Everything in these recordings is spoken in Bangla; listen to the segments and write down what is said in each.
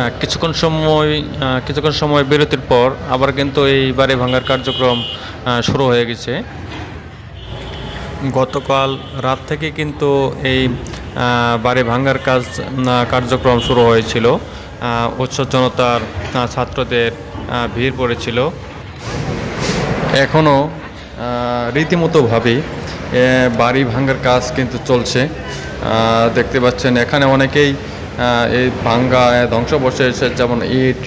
আহ, কিছুক্ষণ সময় কিছুক্ষণ সময় বিরতির পর আবার কিন্তু এই বাড়ি ভাঙার কার্যক্রম শুরু হয়ে গেছে। গতকাল রাত থেকে কিন্তু এই বাড়ি ভাঙার কাজ কার্যক্রম শুরু হয়েছিল। উৎসব জনতার ছাত্রদের ভিড় পড়েছিল। এখনও রীতিমতোভাবে বাড়ি ভাঙার কাজ কিন্তু চলছে। দেখতে পাচ্ছেন এখানে অনেকেই এই ভাঙ্গা ধ্বংসবশেষ, যেমন ইট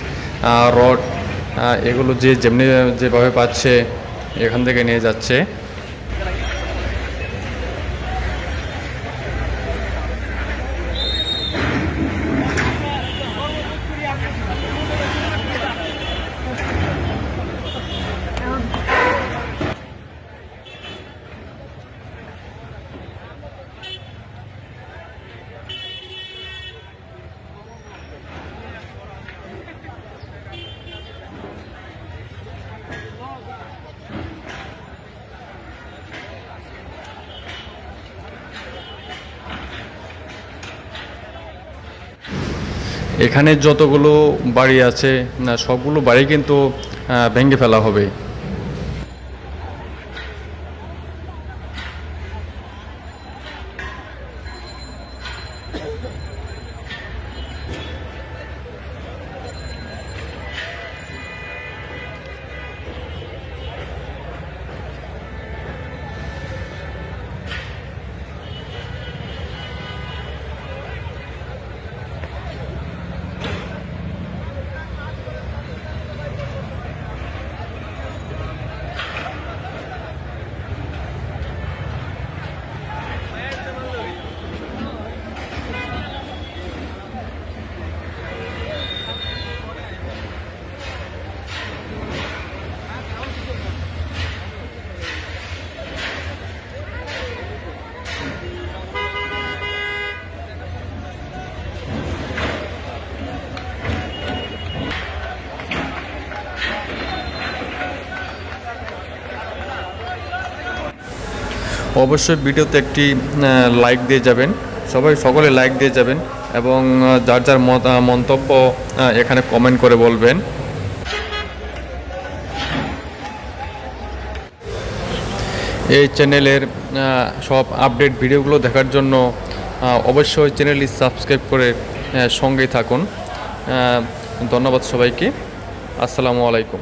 রড এগুলো যে যেমনি, যেভাবে পাচ্ছে, এখান থেকে নিয়ে যাচ্ছে। এখানে যতগুলো বাড়ি আছে সবগুলো বাড়ি কিন্তু ভেঙে ফেলা হবে। অবশ্যই ভিডিওতে একটি লাইক দিয়ে যাবেন। সবাই সকলে লাইক দিয়ে যাবেন এবং যার যার মন্তব্য এখানে কমেন্ট করে বলবেন। এই চ্যানেলের সব আপডেট ভিডিওগুলো দেখার জন্য অবশ্যই চ্যানেলটি সাবস্ক্রাইব করে সঙ্গেই থাকুন। ধন্যবাদ সবাইকে। আসসালামু আলাইকুম।